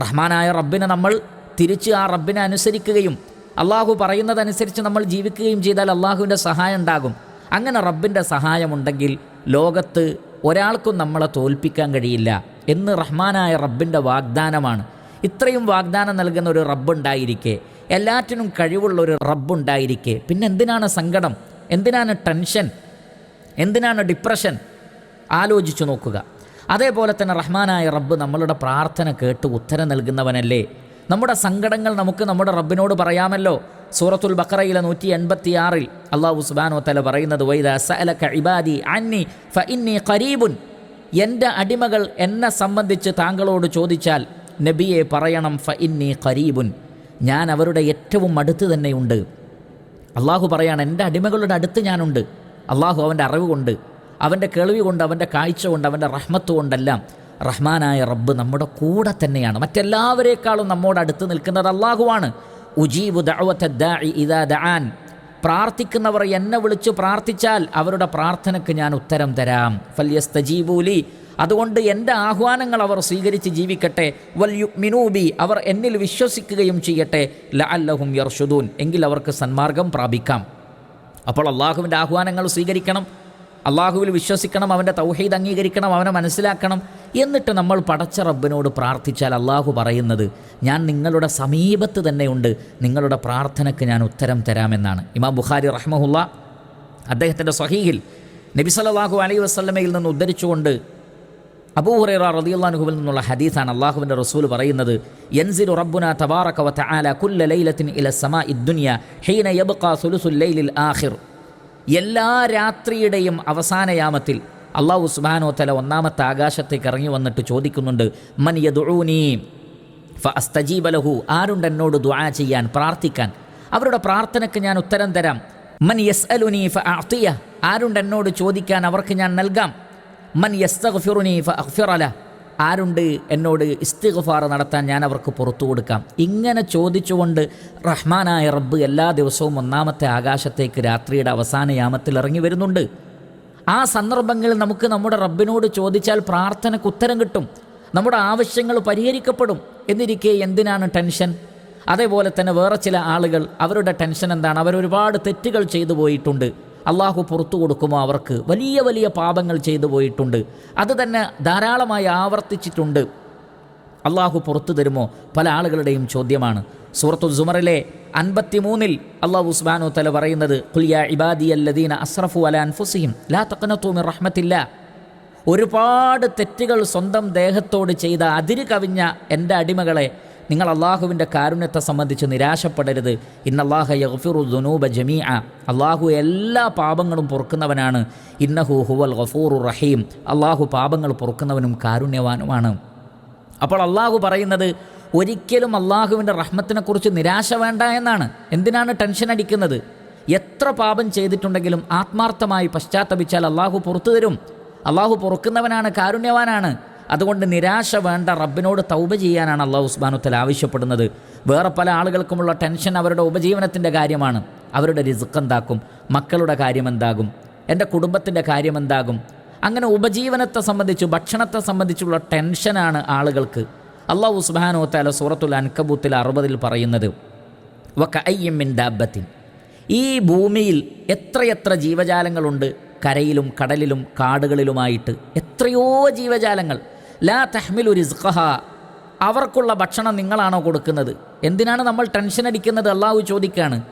റഹ്മാനായ റബ്ബിനെ നമ്മൾ തിരിച്ച് ആ റബ്ബിനെ അനുസരിക്കുകയും അള്ളാഹു പറയുന്നതനുസരിച്ച് നമ്മൾ ജീവിക്കുകയും ചെയ്താൽ അള്ളാഹുവിന്റെ സഹായം ഉണ്ടാകും. അങ്ങനെ റബ്ബിന്റെ സഹായമുണ്ടെങ്കിൽ ലോകത്ത് ഒരാൾക്കും നമ്മളെ തോൽപ്പിക്കാൻ കഴിയില്ല എന്ന് റഹ്മാനായ റബ്ബിന്റെ വാഗ്ദാനമാണ്. ഇത്രയും വാഗ്ദാനം നൽകുന്ന ഒരു റബ്ബുണ്ടായിരിക്കെ എല്ലാറ്റിനും കഴിവുള്ള ഒരു റബ്ബുണ്ടായിരിക്കെ പിന്നെ എന്തിനാണ് സങ്കടം? എന്തിനാണ് ടെൻഷൻ? എന്തിനാണ് ഡിപ്രഷൻ ആലോചിച്ചു നോക്കുക. അതേപോലെ തന്നെ റഹ്മാനായ റബ്ബ് നമ്മളുടെ പ്രാർത്ഥന കേട്ട് ഉത്തരം നൽകുന്നവനല്ലേ. നമ്മുടെ സങ്കടങ്ങൾ നമുക്ക് നമ്മുടെ റബ്ബിനോട് പറയാമല്ലോ. സൂറത്തുൽ ബക്കറയിലെ നൂറ്റി എൺപത്തി ആറിൽ അള്ളാഹു സുബാനോ തല പറയുന്നത് ഇബാദി അന്നി ഫ ഖരീബുൻ. എന്റെ അടിമകൾ എന്നെ സംബന്ധിച്ച് താങ്കളോട് ചോദിച്ചാൽ നബിയെ പറയണം ഫ ഇന്നി ഖരീബുൻ. ഞാൻ അവരുടെ ഏറ്റവും അടുത്ത് തന്നെയുണ്ട്. അള്ളാഹു പറയാണ് എന്റെ അടിമകളുടെ അടുത്ത് ഞാനുണ്ട്. അള്ളാഹു അവന്റെ അറിവ് കൊണ്ട് അവന്റെ കേൾവി കൊണ്ട് അവന്റെ കാഴ്ച കൊണ്ട് അവന്റെ റഹ്മത്ത് കൊണ്ടെല്ലാം റഹ്മാനായ റബ്ബ് നമ്മുടെ കൂടെ തന്നെയാണ്. മറ്റെല്ലാവരേക്കാളും നമ്മോട് അടുത്ത് നിൽക്കുന്നത് അള്ളാഹുവാണ്. ഉജീബു ദാൻ പ്രാർത്ഥിക്കുന്നവർ എന്നെ വിളിച്ച് പ്രാർത്ഥിച്ചാൽ അവരുടെ പ്രാർത്ഥനയ്ക്ക് ഞാൻ ഉത്തരം തരാം. ഫല്യസ്തജീബൂലി അതുകൊണ്ട് എന്റെ ആഹ്വാനങ്ങൾ അവർ സ്വീകരിച്ച് ജീവിക്കട്ടെ. വൽ മിനൂബി അവർ എന്നിൽ വിശ്വസിക്കുകയും ചെയ്യട്ടെ. ലഅല്ലഹും യർഷുദൂൻ എങ്കിൽ അവർക്ക് സന്മാർഗം പ്രാപിക്കാം. അപ്പോൾ അള്ളാഹുവിന്റെ ആഹ്വാനങ്ങൾ സ്വീകരിക്കണം. അള്ളാഹുവിൽ വിശ്വസിക്കണം അവന്റെ തൗഹീദ് അംഗീകരിക്കണം അവനെ മനസ്സിലാക്കണം. എന്നിട്ട് നമ്മൾ പടച്ച റബ്ബിനോട് പ്രാർത്ഥിച്ചാൽ അള്ളാഹു പറയുന്നത് ഞാൻ നിങ്ങളുടെ സമീപത്ത് തന്നെയുണ്ട്. നിങ്ങളുടെ പ്രാർത്ഥനയ്ക്ക് ഞാൻ ഉത്തരം തരാമെന്നാണ്. ഇമാം ബുഖാരി റഹ്മഹുല്ല അദ്ദേഹത്തിന്റെ സഹീഹിൽ നബി സല്ലല്ലാഹു അലൈഹി വസല്ലമയിൽ നിന്ന് ഉദ്ധരിച്ചുകൊണ്ട് അബൂഹുറൈറ റളിയല്ലാഹുവിൽ നിന്നുള്ള ഹദീസാണ് അള്ളാഹുവിന്റെ റസൂൽ പറയുന്നത് യൻസിലു റബ്ബുന തബാറക വ തആല കുല്ല ലൈലത്തിൻ ഇല സമാഇ ഇദ്ദുനിയ ഹീന യബ്ഖാ സുലുസുൽ ലൈലിൽ എല്ലാ രാത്രിയുടെയും അവസാനയാമത്തിൽ അള്ളാഹു സുബാനോ തല ഒന്നാമത്തെ ആകാശത്തേക്ക് ഇറങ്ങി വന്നിട്ട് ചോദിക്കുന്നുണ്ട് മൻ യദുഊനി ഫ അസ്തജീബലഹു ആരുണ്ട് എന്നോട് ദുആ ചെയ്യാൻ പ്രാർത്ഥിക്കാൻ? അവരുടെ പ്രാർത്ഥനയ്ക്ക് ഞാൻ ഉത്തരം തരാം മൻ യസ് അലുനി ഫ ആർത്തിയ ആരുണ്ട് എന്നോട് ചോദിക്കാൻ അവർക്ക് ഞാൻ നൽകാം? മൻ യസ്തഗ്ഫിറുനി ഫഅഗ്ഫിറല അഗ്ഫിറല ആരുണ്ട് എന്നോട് ഇസ്തിഗ്ഫാർ നടത്താൻ ഞാൻ അവർക്ക് പുറത്തു കൊടുക്കാം. ഇങ്ങനെ ചോദിച്ചുകൊണ്ട് റഹ്മാനായ റബ്ബ് എല്ലാ ദിവസവും ഒന്നാമത്തെ ആകാശത്തേക്ക് രാത്രിയുടെ അവസാന യാമത്തിൽ ഇറങ്ങി വരുന്നുണ്ട്. ആ സന്ദർഭങ്ങളിൽ നമുക്ക് നമ്മുടെ റബ്ബിനോട് ചോദിച്ചാൽ പ്രാർത്ഥനയ്ക്ക് ഉത്തരം കിട്ടും. നമ്മുടെ ആവശ്യങ്ങൾ പരിഹരിക്കപ്പെടും. എന്നിരിക്കെ എന്തിനാണ് ടെൻഷൻ? അതേപോലെ തന്നെ വേറെ ചില ആളുകൾ അവരുടെ ടെൻഷൻ എന്താണ്? അവരൊരുപാട് തെറ്റുകൾ ചെയ്തു പോയിട്ടുണ്ട്. അള്ളാഹു പുറത്തു കൊടുക്കുമോ അവർക്ക്? വലിയ വലിയ പാപങ്ങൾ ചെയ്തു പോയിട്ടുണ്ട്. അത് തന്നെ ധാരാളമായി ആവർത്തിച്ചിട്ടുണ്ട്. അള്ളാഹു പുറത്തു തരുമോ? പല ആളുകളുടെയും ചോദ്യമാണ്. സൂറത്തു സുമറിലെ അൻപത്തിമൂന്നിൽ അള്ളാഹു ഉസ്മാനു തല പറയുന്നത് കുലിയ ഇബാദി അല്ലദീന അസ്രഫു അല അൻഫുസിഹിം ലാ തക്കനത്തൂമി റഹ്മത്തില്ല. ഒരുപാട് തെറ്റുകൾ സ്വന്തം ദേഹത്തോട് ചെയ്ത അതിര് കവിഞ്ഞ എന്റെ അടിമകളെ നിങ്ങൾ അള്ളാഹുവിന്റെ കാരുണ്യത്തെ സംബന്ധിച്ച് നിരാശപ്പെടരുത്. ഇന്നല്ലാഹ യഫിറു ദുനൂബ ജമീഅ. അള്ളാഹു എല്ലാ പാപങ്ങളും പൊറുക്കുന്നവനാണ്. ഇന്നഹു ഹുവൽ ഗഫൂറു റഹീം. അള്ളാഹു പാപങ്ങൾ പൊറുക്കുന്നവനും കാരുണ്യവാനുമാണ്. അപ്പോൾ അള്ളാഹു പറയുന്നത് ഒരിക്കലും അള്ളാഹുവിന്റെ റഹ്മത്തിനെക്കുറിച്ച് നിരാശ വേണ്ട എന്നാണ്. എന്തിനാണ് ടെൻഷൻ അടിക്കുന്നത്? എത്ര പാപം ചെയ്തിട്ടുണ്ടെങ്കിലും ആത്മാർത്ഥമായി പശ്ചാത്തപിച്ചാൽ അള്ളാഹു പുറത്തു തരും. അള്ളാഹു പൊറുക്കുന്നവനാണ് കാരുണ്യവാനാണ്. അതുകൊണ്ട് നിരാശ വേണ്ട റബ്ബിനോട് തൗബ ചെയ്യാനാണ് അള്ളാഹു ഉസ്മാനുത്തൽ ആവശ്യപ്പെടുന്നത്. വേറെ പല ആളുകൾക്കുമുള്ള ടെൻഷൻ അവരുടെ ഉപജീവനത്തിന്റെ കാര്യമാണ്. അവരുടെ റിസ്ക് എന്താക്കും? മക്കളുടെ കാര്യം എന്താകും? എന്റെ കുടുംബത്തിന്റെ കാര്യം എന്താകും? അങ്ങനെ ഉപജീവനത്തെ സംബന്ധിച്ചു ഭക്ഷണത്തെ സംബന്ധിച്ചുള്ള ടെൻഷനാണ് ആളുകൾക്ക്. അള്ളാഹു സുബാനോ താല സൂറത്തുൽ അൻകബൂത്തിൽ അറുപതിൽ പറയുന്നത് വക്ക അയ്യമ്മിൻ ഡാബത്തിൻ ഈ ഭൂമിയിൽ എത്രയെത്ര ജീവജാലങ്ങളുണ്ട്? കരയിലും കടലിലും കാടുകളിലുമായിട്ട് എത്രയോ ജീവജാലങ്ങൾ. ലാ തഹ്മിലു റിസ്ഖഹ. അവർക്കുള്ള ഭക്ഷണം നിങ്ങളാണോ കൊടുക്കുന്നത്? എന്തിനാണ് നമ്മൾ ടെൻഷൻ അടിക്കുന്നത്? അള്ളാഹു ചോദിക്കുകയാണ്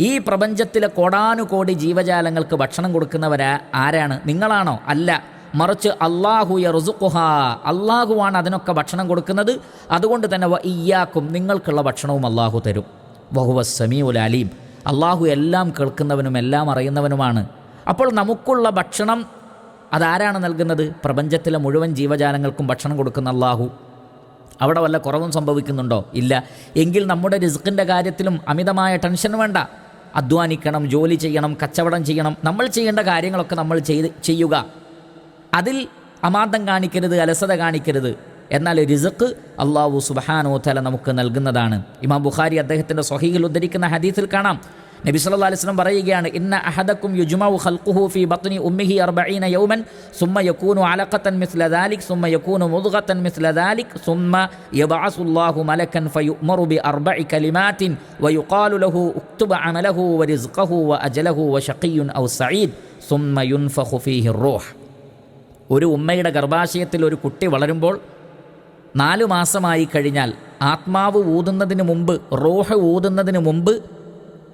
ഈ പ്രപഞ്ചത്തിലെ കോടാനുകോടി ജീവജാലങ്ങൾക്ക് ഭക്ഷണം കൊടുക്കുന്നവരാ ആരാണ്? നിങ്ങളാണോ? അല്ല. മറിച്ച് അള്ളാഹു യറുസുഖുഹ അള്ളാഹുവാണ് അതിനൊക്കെ ഭക്ഷണം കൊടുക്കുന്നത്. അതുകൊണ്ട് തന്നെ വ ഇയ്യാക്കും നിങ്ങൾക്കുള്ള ഭക്ഷണവും അള്ളാഹു തരും. വഹുവ സമീഉൽ അലീം. അള്ളാഹു എല്ലാം കേൾക്കുന്നവനും എല്ലാം അറിയുന്നവനുമാണ്. അപ്പോൾ നമുക്കുള്ള ഭക്ഷണം അതാരാണ് നൽകുന്നത്? പ്രപഞ്ചത്തിലെ മുഴുവൻ ജീവജാലങ്ങൾക്കും ഭക്ഷണം കൊടുക്കുന്ന അള്ളാഹു. അവിടെ വല്ല കുറവും സംഭവിക്കുന്നുണ്ടോ? ഇല്ല. എങ്കിൽ നമ്മുടെ റിസ്ക്കിന്റെ കാര്യത്തിലും അമിതമായ ടെൻഷൻ വേണ്ട. അധ്വാനിക്കണം ജോലി ചെയ്യണം കച്ചവടം ചെയ്യണം. നമ്മൾ ചെയ്യേണ്ട കാര്യങ്ങളൊക്കെ നമ്മൾ ചെയ്ത് ചെയ്യുക. അതിൽ അമാന്തം കാണിക്കരുത് അലസത കാണിക്കരുത്. എന്നാൽ റിസക്ക് അള്ളാഹു സുബാനോ തല നമുക്ക് നൽകുന്നതാണ്. ഇമാം ബുഖാരി അദ്ദേഹത്തിന്റെ സ്വഹീഹിൽ ഉദ്ധരിക്കുന്ന ഹദീസിൽ കാണാം. നബി സല്ലല്ലാഹു അലൈഹി വസല്ലം പറയുകയാണ് ഇന്ന അഹദക്കും യുജ്മഉ ഖൽഖുഹു ഫീ ബത്നി ഉമ്മിഹി 40 യൗമൻ സുമ്മ യകൂനു അലഖതൻ മിസ്ല ദാലിക് സുമ്മ യകൂനു മുദ്ഗതൻ മിസ്ല ദാലിക് സുമ്മ യബഅസുല്ലാഹു മലക്കൻ ഫയുമറു ബി അർബഇ കലിമാത്തിൻ വയുഖാലു ലഹു ഉക്തുബ അമലഹു വരിസ്ഖഹു വഅജലഹു വശഖിയുൻ ഔ സഈദ് സുമ്മ യുൻഫഖു ഫീഹി റൂഹ്. ഒരു ഉമ്മയുടെ ഗർഭാശയത്തിൽ ഒരു കുട്ടി വളരുമ്പോൾ നാലു മാസമായി കഴിഞ്ഞാൽ ആത്മാവ് ഊതുന്നതിന് മുമ്പ് റോഹ് ഊതുന്നതിന് മുമ്പ്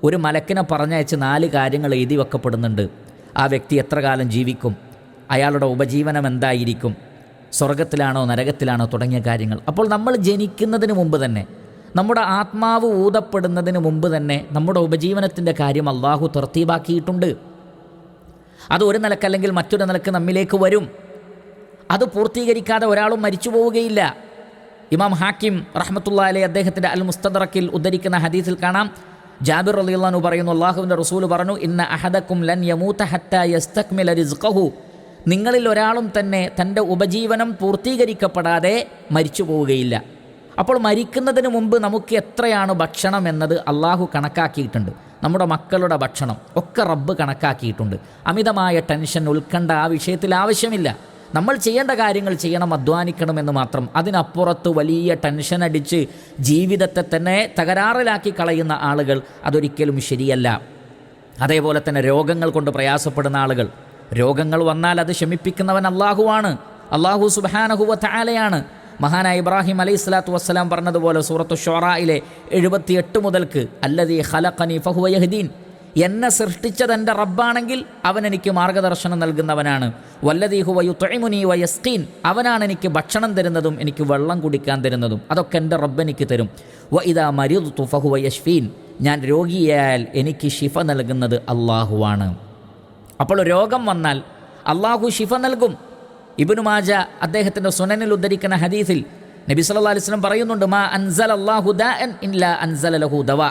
ഒരു മലക്കിനെ പറഞ്ഞയച്ച് നാല് കാര്യങ്ങൾ എഴുതി വെക്കപ്പെടുന്നുണ്ട്. ആ വ്യക്തി എത്ര കാലം ജീവിക്കും? അയാളുടെ ഉപജീവനം എന്തായിരിക്കും? സ്വർഗത്തിലാണോ നരകത്തിലാണോ തുടങ്ങിയ കാര്യങ്ങൾ. അപ്പോൾ നമ്മൾ ജനിക്കുന്നതിന് മുമ്പ് തന്നെ നമ്മുടെ ആത്മാവ് ഊതപ്പെടുന്നതിന് മുമ്പ് തന്നെ നമ്മുടെ ഉപജീവനത്തിന്റെ കാര്യം അള്ളാഹു തർത്തീബാക്കിയിട്ടുണ്ട്. അത് ഒരു നിലക്കല്ലെങ്കിൽ മറ്റൊരു നിലയ്ക്ക് നമ്മിലേക്ക് വരും. അത് പൂർത്തീകരിക്കാതെ ഒരാളും മരിച്ചു പോവുകയില്ല. ഇമാം ഹാക്കിം റഹ്മത്തുള്ള അലൈ അദ്ദേഹത്തിന്റെ അൽ മുസ്തദറക്കിൽ ഉദ്ധരിക്കുന്ന ഹദീസിൽ കാണാം ജാബിർ അലിയുള്ളാനു പറയുന്നു അള്ളാഹുവിന്റെ റസൂൽ പറഞ്ഞു ഇന്ന അഹദക്കും ലൻ യമൂത്ത ഹത്ത യസ്തക്മില റിസ്ഖഹു. നിങ്ങളിൽ ഒരാളും തന്നെ തന്റെ ഉപജീവനം പൂർത്തീകരിക്കപ്പെടാതെ മരിച്ചു പോവുകയില്ല. അപ്പോൾ മരിക്കുന്നതിന് മുമ്പ് നമുക്ക് എത്രയാണ് ഭക്ഷണം എന്നത് അള്ളാഹു കണക്കാക്കിയിട്ടുണ്ട്. നമ്മുടെ മക്കളുടെ ഭക്ഷണം ഒക്കെ റബ്ബ് കണക്കാക്കിയിട്ടുണ്ട്. അമിതമായ ടെൻഷൻ ഉൾക്കണ്ട ആ വിഷയത്തിൽ ആവശ്യമില്ല. നമ്മൾ ചെയ്യേണ്ട കാര്യങ്ങൾ ചെയ്യണം അധ്വാനിക്കണമെന്ന് മാത്രം. അതിനപ്പുറത്ത് വലിയ ടെൻഷൻ അടിച്ച് ജീവിതത്തെ തന്നെ തകരാറിലാക്കി കളയുന്ന ആളുകൾ അതൊരിക്കലും ശരിയല്ല. അതേപോലെ തന്നെ രോഗങ്ങൾ കൊണ്ട് പ്രയാസപ്പെടുന്ന ആളുകൾ. രോഗങ്ങൾ വന്നാൽ അത് ശമിപ്പിക്കുന്നവൻ അള്ളാഹുവാണ് അള്ളാഹു സുബാനഹുവ താലയാണ് മഹാനായ ഇബ്രാഹിം അലൈഹി സ്വലാത്തു വസ്സലാം പറഞ്ഞതുപോലെ സൂറത്ത് ഷൊറായിലെ എഴുപത്തിയെട്ട് മുതൽക്ക് അല്ലതി ഹലഖനി ഫഹുവ യഹ്ദീൻ. എന്നെ സൃഷ്ടിച്ചത് എന്റെ റബ്ബാണെങ്കിൽ അവൻ എനിക്ക് മാർഗദർശനം നൽകുന്നവനാണ്. വല്ലദീഹു വയുത്തൊഴിമുനി വയസ്കീൻ അവനാണ് എനിക്ക് ഭക്ഷണം തരുന്നതും എനിക്ക് വെള്ളം കുടിക്കാൻ തരുന്നതും. അതൊക്കെ എന്റെ റബ്ബ് എനിക്ക് തരും. വ ഇതാ മരുത് തുഫഹു വയഷ്ഫീൻ ഞാൻ രോഗിയായാൽ എനിക്ക് ഷിഫ നൽകുന്നത് അള്ളാഹുവാണ് അപ്പോൾ രോഗം വന്നാൽ അള്ളാഹു ഷിഫ നൽകും. ഇബിനു മാജ അദ്ദേഹത്തിന്റെ സുനനിൽ ഉദ്ധരിക്കുന്ന ഹദീസിൽ നബി സല്ലാ അലൈഹി വസല്ലം പറയുന്നുണ്ട് മാ അൻസൽ അല്ലാഹു ദാഅൻ ഇല്ല അൻസല ലഹു ദവാ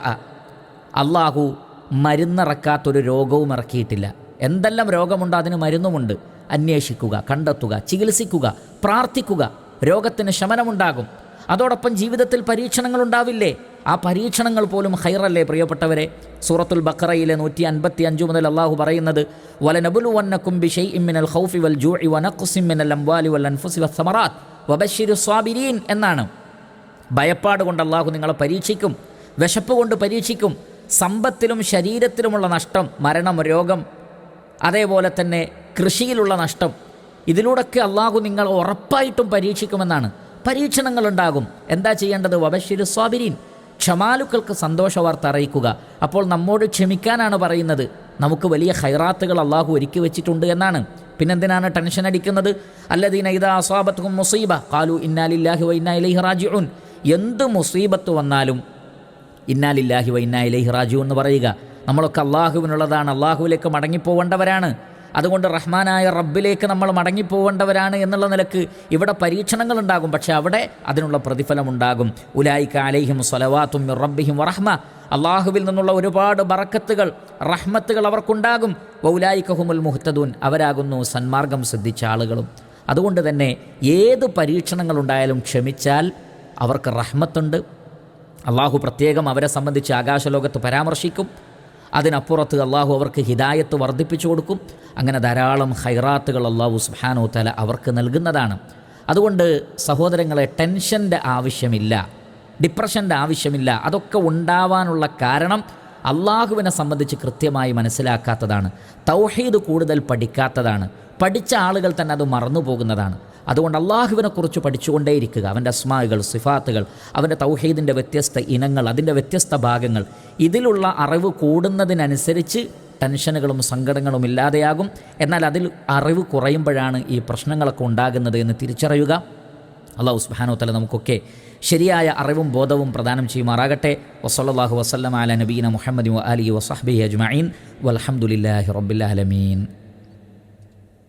അള്ളാഹു മരുന്നിറക്കാത്തൊരു രോഗവും ഇറക്കിയിട്ടില്ല. എന്തെല്ലാം രോഗമുണ്ടോ അതിന് മരുന്നുമുണ്ട്. അന്വേഷിക്കുക കണ്ടെത്തുക ചികിത്സിക്കുക പ്രാർത്ഥിക്കുക. രോഗത്തിന് ശമനമുണ്ടാകും. അതോടൊപ്പം ജീവിതത്തിൽ പരീക്ഷണങ്ങൾ ഉണ്ടാവില്ലേ ആ പരീക്ഷണങ്ങൾ പോലും ഹൈറല്ലേ പ്രിയപ്പെട്ടവരെ? സൂറത്തുൽ ബക്കറയിലെ നൂറ്റി അൻപത്തി അഞ്ച് മുതൽ അള്ളാഹു പറയുന്നത് വലനബുലു വന്നക്കും ബിഷൈ വൽ വൽ എന്നാണ്. ഭയപ്പാട് കൊണ്ട് അള്ളാഹു നിങ്ങളെ പരീക്ഷിക്കും. വിശപ്പ് കൊണ്ട് പരീക്ഷിക്കും. സമ്പത്തിലും ശരീരത്തിലുമുള്ള നഷ്ടം മരണം രോഗം അതേപോലെ തന്നെ കൃഷിയിലുള്ള നഷ്ടം ഇതിലൂടെയൊക്കെ അള്ളാഹു നിങ്ങൾ ഉറപ്പായിട്ടും പരീക്ഷിക്കുമെന്നാണ്. പരീക്ഷണങ്ങളുണ്ടാകും. എന്താ ചെയ്യേണ്ടത്? വബശിരു സ്വാബിരീൻ. ക്ഷമാലുക്കൾക്ക് സന്തോഷ വാർത്ത അറിയിക്കുക. അപ്പോൾ നമ്മോട് ക്ഷമിക്കാനാണ് പറയുന്നത്. നമുക്ക് വലിയ ഹൈറാത്തുകൾ അള്ളാഹു ഒരുക്കി വെച്ചിട്ടുണ്ട് എന്നാണ്. പിന്നെന്തിനാണ് ടെൻഷൻ അടിക്കുന്നത്? അല്ലദീന ഇതാ അസ്വാബത്തും മുസീബ. കാലു ഇന്നാലില്ലാഹി വ ഇന്നാ ഇലൈഹി റാജിഉൻ എന്ത് മുസീബത്ത് വന്നാലും ഇന്നാലില്ലാഹി വ ഇന്നാ ഇലൈഹി റാജു എന്ന് പറയുക. നമ്മളൊക്കെ അള്ളാഹുവിനുള്ളതാണ്. അള്ളാഹുവിലേക്ക് മടങ്ങിപ്പോവേണ്ടവരാണ്. അതുകൊണ്ട് റഹ്മാനായ റബ്ബിലേക്ക് നമ്മൾ മടങ്ങിപ്പോവേണ്ടവരാണ് എന്നുള്ള നിലയ്ക്ക് ഇവിടെ പരീക്ഷണങ്ങൾ ഉണ്ടാകും പക്ഷേ അവിടെ അതിനുള്ള പ്രതിഫലം ഉണ്ടാകും ഉലായിക്ക അലൈഹിം സ്വലവാത്തും റബ്ബിഹിം വറഹ്മ. അള്ളാഹുവിൽ നിന്നുള്ള ഒരുപാട് ബറക്കത്തുകൾ റഹ്മത്തുകൾ അവർക്കുണ്ടാകും. വൗലായിക്കഹുമുൽ മുഹത്തദൂൻ അവരാകുന്നു സന്മാർഗം സിദ്ധിച്ച ആളുകളും. അതുകൊണ്ട് തന്നെ ഏത് പരീക്ഷണങ്ങളുണ്ടായാലും ക്ഷമിച്ചാൽ അവർക്ക് റഹ്മത്തുണ്ട് അള്ളാഹു പ്രത്യേകം അവരെ സംബന്ധിച്ച് ആകാശലോകത്ത് പരാമർശിക്കും. അതിനപ്പുറത്ത് അള്ളാഹു അവർക്ക് ഹിദായത്ത് വർദ്ധിപ്പിച്ചു കൊടുക്കും. അങ്ങനെ ധാരാളം ഹൈറാത്തുകൾ അള്ളാഹു സുഹാനോ തല അവർക്ക് നൽകുന്നതാണ്. അതുകൊണ്ട് സഹോദരങ്ങളെ ടെൻഷന്റെ ആവശ്യമില്ല ഡിപ്രഷന്റെ ആവശ്യമില്ല അതൊക്കെ ഉണ്ടാവാനുള്ള കാരണം അള്ളാഹുവിനെ സംബന്ധിച്ച് കൃത്യമായി മനസ്സിലാക്കാത്തതാണ്. തൗഹീദ് കൂടുതൽ പഠിക്കാത്തതാണ്. പഠിച്ച ആളുകൾ തന്നെ അത് മറന്നു പോകുന്നതാണ് അതുകൊണ്ട് അള്ളാഹുവിനെക്കുറിച്ച് പഠിച്ചുകൊണ്ടേയിരിക്കുക. അവന്റെ അസ്മാകൾ സിഫാത്തുകൾ അവന്റെ തൗഹീദിന്റെ വ്യത്യസ്ത ഇനങ്ങൾ അതിന്റെ വ്യത്യസ്ത ഭാഗങ്ങൾ. ഇതിലുള്ള അറിവ് കൂടുന്നതിനനുസരിച്ച് ടെൻഷനുകളും സങ്കടങ്ങളും ഇല്ലാതെയാകും. എന്നാൽ അതിൽ അറിവ് കുറയുമ്പോഴാണ് ഈ പ്രശ്നങ്ങളൊക്കെ ഉണ്ടാകുന്നത് എന്ന് തിരിച്ചറിയുക. അള്ളാഹു സുബ്ഹാനഹു തല നമുക്കൊക്കെ ശരിയായ അറിവും ബോധവും പ്രദാനം ചെയ്യുമാറാകട്ടെ. വസല്ലാഹു വസ്ലം അല നബീന മുഹമ്മദ് അലി വസഹബി അജ്മീൻ വലഹമുല്ലാഹി റബ്ബിലാലമീൻ